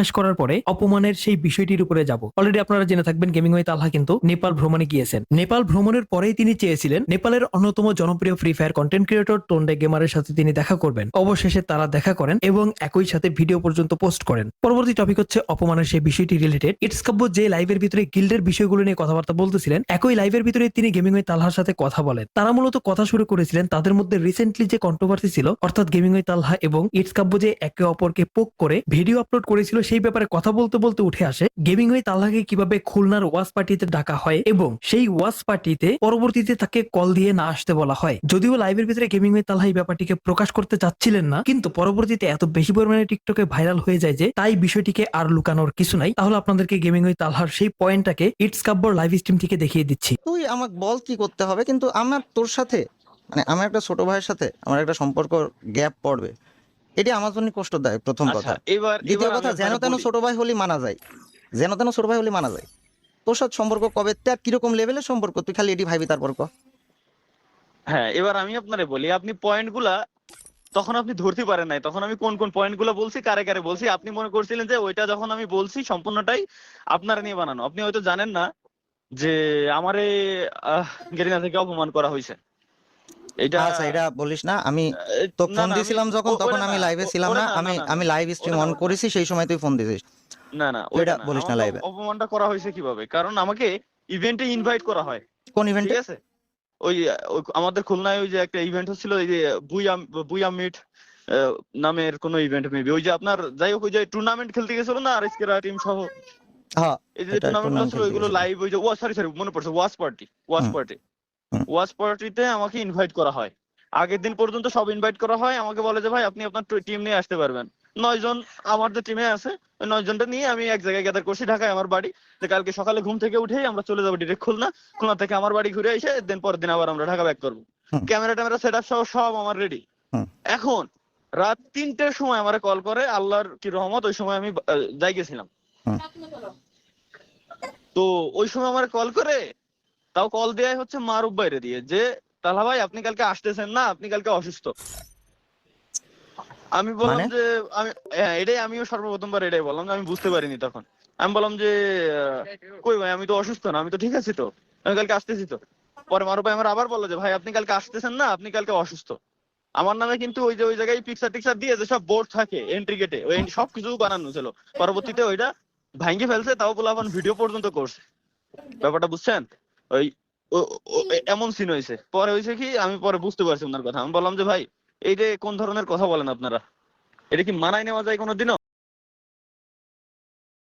শেষ করার পরে অপমানের সেই বিষয়টির উপরে যাব। অলরেডি আপনারা জেনে থাকবেন গেমিং ওয়ে তালহা কিন্তু নেপাল ভ্রমণে গিয়েছেন। নেপাল ভ্রমণের পরেই তিনি চেয়েছিলেন নেপালের অন্যতম জনপ্রিয় Free Fire content creator Tonde গেমারের সাথে তিনি দেখা করবেন। অবশেষে তারা দেখা করেন এবং একই সাথে ভিডিও পর্যন্ত পোস্ট করেন। পরবর্তী টপিক হচ্ছে অপমানের সেই বিষয়টি রিলেটেড ইটস কাব্য যে লাইভের ভিতরে গিল্ডের বিষয়গুলো নিয়ে কথাবার্তা বলতেছিলেন, একই লাইভের ভিতরে তিনি গেমিং ওয়ে তালহার সাথে কথা বলেন। তারা মূলত কথা শুরু করেছিলেন তাদের মধ্যে রিসেন্টলি যে কন্ট্রোভার্সি ছিল, অর্থাৎ গেমিং ওয়ে তালহা এবং ইটস কাব্য যে একে অপরকে পোক করে ভিডিও আপলোড করেছিল সেই ব্যাপারে কথা বলতে বলতে উঠে আসে, গেমিং ওয়ে তালহাকে কীভাবে খুলনার ওয়াজ পার্টিতে ডাকা হয় এবং সেই ওয়াজ পার্টিতে পরবর্তীতে তাকে কল দিয়ে না আসতে বলা হয়। যদিও লাইভের ভিতরে গেমিং ওয়ে তালহা এই ব্যাপারটিকে প্রকাশ করতে চাচ্ছিলেন না, কিন্তু পরবর্তীতে এত বেশি পরিমাণে টিকটকে ভাইরাল হয়ে যায় যে তাই বিষয়টিকে আর লুকানোর কিছু নাই। তাহলে আপনাদেরকে গেমিং ওয়ে তালহার সেই পয়েন্টটাকে ইটস কাব্যর লাইভ স্ট্রিম থেকে দেখিয়ে দিচ্ছি। তুই আমাকে বল কি করতে হবে, কিন্তু আমার তোর সাথে মানে আমার একটা ছোট ভাইয়ের সাথে আমার একটা সম্পর্ক গ্যাপ পড়বে। এটি আমার জন্য কষ্টদায়ক প্রথম কথা। আচ্ছা এবার দ্বিতীয় কথা যেন তেন ছোট ভাই হলে মানা যায়। যেন তেন ছোট ভাই হলে মানা যায়। তোর সাথে সম্পর্ক কবে? ত্যাগ কীরকম লেভেলের সম্পর্ক? তুই খালি এটি ভাবি তারপর ক। হ্যাঁ এবার আমি আপনারে বলি আপনি পয়েন্টগুলা তখন আপনি ধরতে পারেন নাই। তখন আমি কোন কোন পয়েন্টগুলা বলছি কারে কারে বলছি আপনি মনে করছিলেন যে ওইটা যখন আমি বলছি সম্পূর্ণটাই আপনারা নিয়ে বানানো। আপনি হয়তো জানেন না যে আমারে গেরিনা থেকে অপমান করা হয়েছে। এটা আচ্ছা এটা বলিস না আমি তো ফোন দিয়েছিলাম যখন তখন আমি লাইভে ছিলাম না আমি আমি লাইভ স্ট্রিম অন করেছি সেই সময় তুই ফোন দিছিস। না না বলিস না এ। অপমানটা করা হয়েছে কীভাবে? কারণ আমাকে ইভেন্টে ইনভাইট করা হয়। কোন ইভেন্টে ঠিক আছে? ওই আমাদের খুলনায় ওই যে একটা ইভেন্ট হচ্ছিল ওই যে বুইয়া বুইয়া মিট নামের কোন ইভেন্ট মেবি ওই যে আপনার যাই হোক ওই যে টুর্নামেন্ট খেলতে গেছিল না আরএসকেরা টিম সহ? হ্যাঁ এই যে টুর্নামেন্ট ছিল ওইগুলো লাইভ ওই যে ওয়া সরি সরি মনে পড়ছে watch party watch party. Watch পার্টিতে আমাকে ইনভাইট করা হয়। আগের দিন পর্যন্ত সব ইনভাইট করা হয় আমাকে বলে যে ভাই আপনি আপনার টিম নিয়ে আসতে পারবেন। নয় জন আমার যে টিমে আছে ওই নয় জনটা নিয়ে আমি এক জায়গায় গ্যাদার করছি ঢাকায় আমার বাড়ি। যে কালকে সকালে ঘুম থেকে উঠেই আমরা চলে যাব ডিরেক্ট খুলনা। খুলনা থেকে আমার বাড়ি ঘুরে এসে দেন পরের দিন আবার আমরা ঢাকা ব্যাক করব। ক্যামেরা ট্যামেরা সেট আপ সহ সব আমার রেডি এখন রাত তিনটের সময় আমার কল করে আল্লাহর কি রহমত ওই সময় আমি যাই গেছিলাম তো ওই সময় আমার কল করে তাও কল দেয় হচ্ছে মারুফ বাইরে দিয়ে যে তালা ভাই আপনি কালকে আসতেছেন না আপনি কালকে অসুস্থ। আমি বললাম মানে? যে আমি হ্যাঁ এটাই আমিও সর্বপ্রথমবার এটাই বললাম আমি বুঝতে পারিনি তখন। আমি বললাম যে কই ভাই আমি তো অসুস্থ না আমি তো ঠিক আছি তো আমি কালকে আসতেছি তো। পরে মারুফ ভাই আমার আবার বলল যে ভাই আপনি কালকে আসতেছেন না আপনি কালকে অসুস্থ। আমার নামে কিন্তু ওই যে ওই জায়গায় পিকচার টিকচার দিয়ে যে সব বোর্ড থাকে এন্ট্রি গেটে ওই সব কিছু বানানো ছিল। পরবর্তীতে ওইটা ভাঙ্গি ফেলছে তাও বলে ভিডিও পর্যন্ত করছে। ব্যাপারটা বুঝছেন? ওই এমন সিন হয়েছে। পরে হয়েছে কি, আমি পরে বুঝতে পারছি ওনার কথা। আমি বললাম যে, ভাই, এই যে কোন ধরনের কথা বলেন আপনারা? এটা কি মানায় নেওয়া যায় কোনোদিনও?